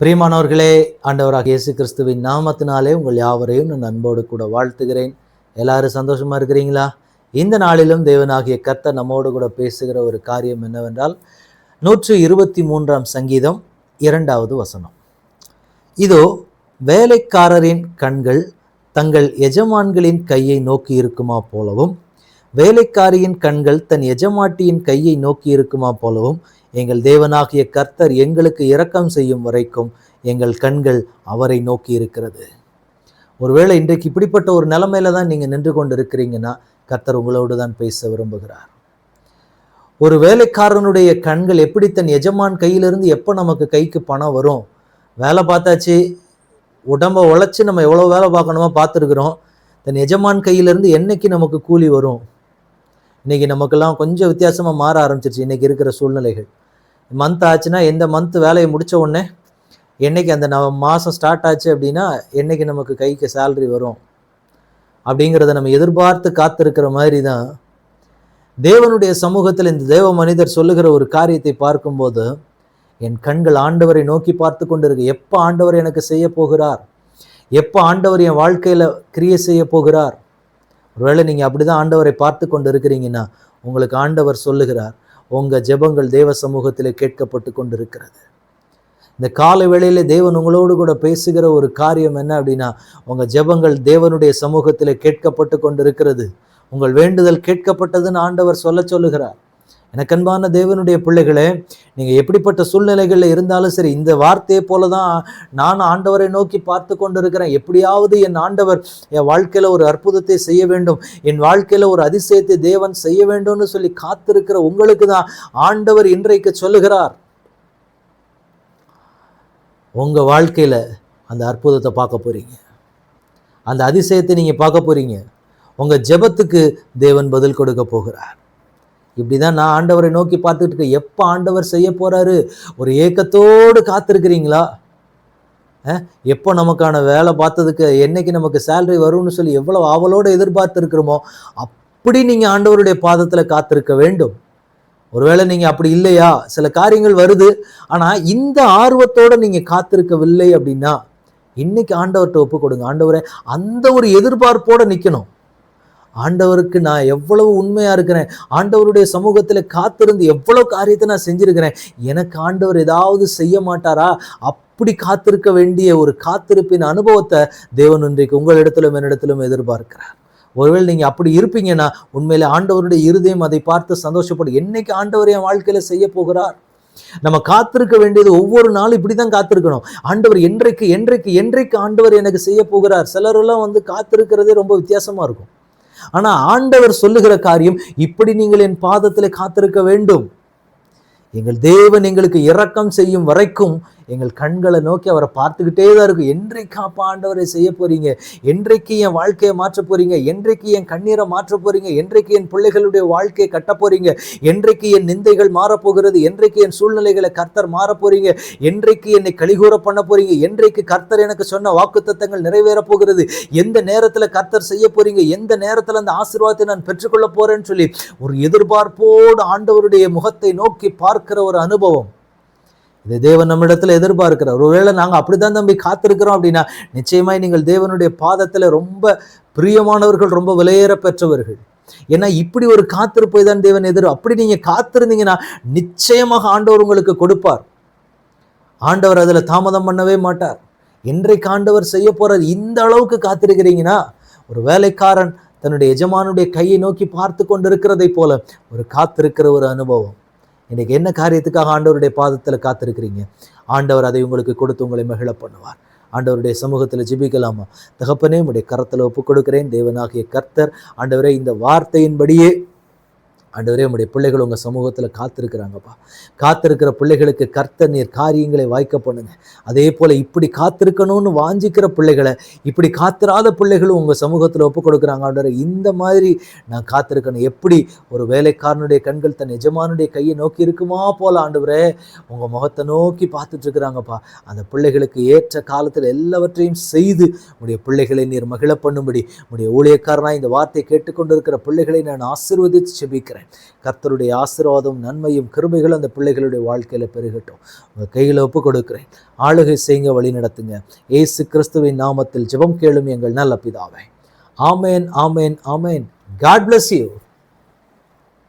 பிரியமானவர்களே ஆண்டவராக இயேசு கிறிஸ்துவின் நாமத்தினாலே உங்கள் யாவரையும் நான் அன்போடு கூட வாழ்த்துகிறேன். எல்லாரும் சந்தோஷமா இருக்கிறீங்களா? இந்த நாளிலும் தேவனாகிய கர்த்தர் நம்மோடு கூட பேசுகிற ஒரு காரியம் என்னவென்றால் நூற்று இருபத்தி மூன்றாம் சங்கீதம் இரண்டாவது வசனம். இதோ வேலைக்காரரின் கண்கள் தங்கள் எஜமான்களின் கையை நோக்கி இருக்குமா போலவும் வேலைக்காரியின் கண்கள் தன் எஜமாட்டியின் கையை நோக்கி இருக்குமா போலவும் எங்கள் தேவனாகிய கர்த்தர் எங்களுக்கு இரக்கம் செய்யும் வரைக்கும் எங்கள் கண்கள் அவரை நோக்கி இருக்கிறது. ஒருவேளை இன்றைக்கு இப்படிப்பட்ட ஒரு நிலைமையில தான் நீங்கள் நின்று கொண்டு இருக்கிறீங்கன்னா கர்த்தர் உங்களோடு தான் பேச விரும்புகிறார். ஒரு வேலைக்காரனுடைய கண்கள் எப்படி தன் எஜமான் கையிலிருந்து எப்போ நமக்கு கைக்கு பணம் வரும்? வேலை பார்த்தாச்சு உடம்ப உழைச்சி நம்ம எவ்வளோ வேலை பார்க்கணுமோ பார்த்துருக்குறோம். தன் எஜமான் கையிலிருந்து என்னைக்கு நமக்கு கூலி வரும்? இன்னைக்கு நமக்கெல்லாம் கொஞ்சம் வித்தியாசமாக மாற ஆரம்பிச்சிருச்சு. இன்னைக்கு இருக்கிற சூழ்நிலைகள். மந்த் ஆச்சுன்னா எந்த மந்த் வேலையை முடித்த உடனே என்னைக்கு அந்த நம்ம மாதம் ஸ்டார்ட் ஆச்சு அப்படின்னா என்னைக்கு நமக்கு கைக்கு சேல்ரி வரும்? அப்படிங்கிறத நம்ம எதிர்பார்த்து காத்திருக்கிற மாதிரி தான் தேவனுடைய சமூகத்தில் இந்த தேவ மனிதர் சொல்லுகிற ஒரு காரியத்தை பார்க்கும்போது என் கண்கள் ஆண்டவரை நோக்கி பார்த்து கொண்டிருக்கு. எப்போ ஆண்டவர் எனக்கு செய்ய போகிறார்? எப்போ ஆண்டவர் என் வாழ்க்கையில் கிரியை செய்ய போகிறார்? ஒருவேளை நீங்கள் அப்படி தான் ஆண்டவரை பார்த்து கொண்டு இருக்கிறீங்கன்னா உங்களுக்கு ஆண்டவர் சொல்லுகிறார். உங்கள் ஜெபங்கள் தேவ சமூகத்தில் கேட்கப்பட்டு கொண்டு இருக்கிறது இந்த கால வேளையில் தேவன் உங்களோடு கூட பேசுகிற ஒரு காரியம் என்ன அப்படின்னா உங்கள் ஜெபங்கள் தேவனுடைய சமூகத்தில் கேட்கப்பட்டு கொண்டு இருக்கிறது உங்கள் வேண்டுதல் கேட்கப்பட்டதுன்னு ஆண்டவர் சொல்ல சொல்லுகிறார். எனக்கன்பான தேவனுடைய பிள்ளைகளே நீங்கள் எப்படிப்பட்ட சூழ்நிலைகளில் இருந்தாலும் சரி இந்த வார்த்தையை போல தான் நான் ஆண்டவரை நோக்கி பார்த்து கொண்டு இருக்கிறேன் எப்படியாவது என் ஆண்டவர் என் வாழ்க்கையில் ஒரு அற்புதத்தை செய்ய வேண்டும். என் வாழ்க்கையில் ஒரு அதிசயத்தை தேவன் செய்ய வேண்டும்னு சொல்லி காத்திருக்கிற உங்களுக்கு தான் ஆண்டவர் இன்றைக்கு சொல்லுகிறார். உங்கள் வாழ்க்கையில் அந்த அற்புதத்தை பார்க்க போகிறீங்க அந்த அதிசயத்தை நீங்கள் பார்க்க போகிறீங்க உங்கள் ஜெபத்துக்கு தேவன் பதில் கொடுக்க போகிறார். இப்படி தான் நான் ஆண்டவரை நோக்கி பார்த்துட்டு இருக்கேன். எப்போ ஆண்டவர் செய்ய போகிறாரு ஒரு ஏக்கத்தோடு காத்திருக்கிறீங்களா? எப்போ நமக்கான வேலை பார்த்ததுக்கு என்னைக்கு நமக்கு சேலரி வரும்னு சொல்லி எவ்வளோ ஆவலோடு எதிர்பார்த்துருக்கிறோமோ அப்படி நீங்கள் ஆண்டவருடைய பாதத்தில் காத்திருக்க வேண்டும். ஒருவேளை நீங்கள் அப்படி இல்லையா? சில காரியங்கள் வருது. ஆனால் இந்த ஆர்வத்தோடு நீங்கள் காத்திருக்கவில்லை அப்படின்னா இன்னைக்கு ஆண்டவர்கிட்ட ஒப்பு கொடுங்க. ஆண்டவரை அந்த ஒரு எதிர்பார்ப்போடு நிற்கணும் ஆண்டவருக்கு நான் எவ்வளவு உண்மையாக இருக்கிறேன். ஆண்டவருடைய சமூகத்தில் காத்திருந்து எவ்வளோ காரியத்தை நான் செஞ்சுருக்கிறேன். எனக்கு ஆண்டவர் ஏதாவது செய்ய மாட்டாரா? அப்படி காத்திருக்க வேண்டிய ஒரு காத்திருப்பின் அனுபவத்தை தேவன் இன்றைக்கு உங்களிடத்திலும் என்னிடத்திலும் எதிர்பார்க்கிறார். ஒருவேளை நீங்கள் அப்படி இருப்பீங்கன்னா உண்மையில் ஆண்டவருடைய இருதயம் அதை பார்த்து சந்தோஷப்படும். என்னைக்கு ஆண்டவர் என் வாழ்க்கையில் செய்ய போகிறார்? நம்ம காத்திருக்க வேண்டியது ஒவ்வொரு நாளும் இப்படி தான் காத்திருக்கணும். ஆண்டவர் என்றைக்கு என்றைக்கு என்றைக்கு ஆண்டவர் எனக்கு செய்ய போகிறார்? சிலரெல்லாம் வந்து காத்திருக்கிறதே ரொம்ப வித்தியாசமாக இருக்கும். ஆனா ஆண்டவர் சொல்லுகிற காரியம் இப்படி நீங்கள் என் பாதத்தில் காத்திருக்க வேண்டும். எங்கள் தேவன் எங்களுக்கு இரக்கம் செய்யும் வரைக்கும் எங்கள் கண்களை நோக்கி அவரை பார்த்துக்கிட்டே தான் இருக்கும் என்றைக்கு அப்பா ஆண்டவரை செய்ய போறீங்க? என்றைக்கு என் வாழ்க்கையை மாற்ற போறீங்க? என்றைக்கு என் கண்ணீரை மாற்ற போறீங்க? என்றைக்கு என் பிள்ளைகளுடைய வாழ்க்கையை கட்ட போறீங்க? என்றைக்கு என் நிந்தைகள் மாறப்போகிறது என்றைக்கு என் சூழ்நிலைகளை கர்த்தர் மாற போறீங்க? என்றைக்கு என்னை கழிகூற பண்ண போறீங்க? என்றைக்கு கர்த்தர் எனக்கு சொன்ன வாக்குத்தத்தங்கள் நிறைவேற போகிறது? எந்த நேரத்தில் கர்த்தர் செய்ய போறீங்க? எந்த நேரத்தில் அந்த ஆசீர்வாதத்தை நான் பெற்றுக்கொள்ள போறேன்னு சொல்லி ஒரு எதிர்பார்ப்போடு ஆண்டவருடைய முகத்தை நோக்கி பார்க்கிற ஒரு அனுபவம். இதை தேவன் நம்மிடத்துல எதிர்பார்க்கிறார். ஒருவேளை நாங்கள் அப்படிதான் தம்பி காத்திருக்கிறோம் அப்படின்னா நிச்சயமாய் நீங்கள் தேவனுடைய பாதத்தில் ரொம்ப பிரியமானவர்கள் ரொம்ப விலையேற பெற்றவர்கள். ஏன்னா இப்படி ஒரு காத்திருப்பை தான் தேவன் எதிர். அப்படி நீங்க காத்திருந்தீங்கன்னா நிச்சயமாக ஆண்டவர் உங்களுக்கு கொடுப்பார். ஆண்டவர் அதுல தாமதம் பண்ணவே மாட்டார். இன்றைக்கு ஆண்டவர் செய்ய போறார் இந்த அளவுக்கு காத்திருக்கிறீங்கன்னா ஒரு வேலைக்காரன் தன்னுடைய எஜமானுடைய கையை நோக்கி பார்த்து கொண்டிருக்கிறதை போல ஒரு காத்திருக்கிற ஒரு அனுபவம். இன்னைக்கு என்ன காரியத்துக்காக ஆண்டவருடைய பாதத்தில் காத்திருக்கிறீங்க? ஆண்டவர் அதை உங்களுக்கு கொடுத்து உங்களை மகிழ பண்ணுவார். ஆண்டவருடைய சமூகத்தில் ஜிபிக்கலாமா? தகப்பனே உடைய கரத்தில் ஒப்புக் கொடுக்கிறேன் தேவனாகிய கர்த்தர் ஆண்டவரே இந்த வார்த்தையின்படியே ஆண்டவரே உடைய பிள்ளைகள் உங்கள் சமூகத்தில் காத்திருக்கிறாங்கப்பா. காத்திருக்கிற பிள்ளைகளுக்கு கர்த்த நீர் காரியங்களை வாய்க்க பண்ணுங்க. அதே போல் இப்படி காத்திருக்கணும்னு வாஞ்சிக்கிற பிள்ளைகளை இப்படி காத்திராத பிள்ளைகளும் உங்கள் சமூகத்தில் ஒப்புக் கொடுக்குறாங்க. ஆண்டவரே இந்த மாதிரி நான் காத்திருக்கணும். எப்படி ஒரு வேலைக்காரனுடைய கண்கள் தன் எஜமானுடைய கையை நோக்கி இருக்குமா போல ஆண்டவரே உங்கள் முகத்தை நோக்கி பார்த்துட்டு இருக்கிறாங்கப்பா அந்த பிள்ளைகளுக்கு ஏற்ற காலத்தில் எல்லாவற்றையும் செய்து உடைய பிள்ளைகளை நீர் மகிழ பண்ணும்படி உடைய ஊழியக்காரனாக இந்த வார்த்தையை கேட்டுக்கொண்டிருக்கிற பிள்ளைகளை நான் ஆசீர்வதித்து செபிக்கிறேன். கர்த்தருடைய ஆசீர்வாதம் நன்மையும் கிருமைகளும் அந்த பிள்ளைகளுடைய வாழ்க்கையில் பெருகட்டும். உங்கள் கையில் ஒப்பு கொடுக்கிறேன். ஆளுகை செய்யுங்க வழி நடத்துங்க. ஏசு கிறிஸ்துவின் நாமத்தில் ஜெபம் கேளும் எங்கள் நல்ல பிதாவை. ஆமேன் ஆமேன் ஆமேன். God bless you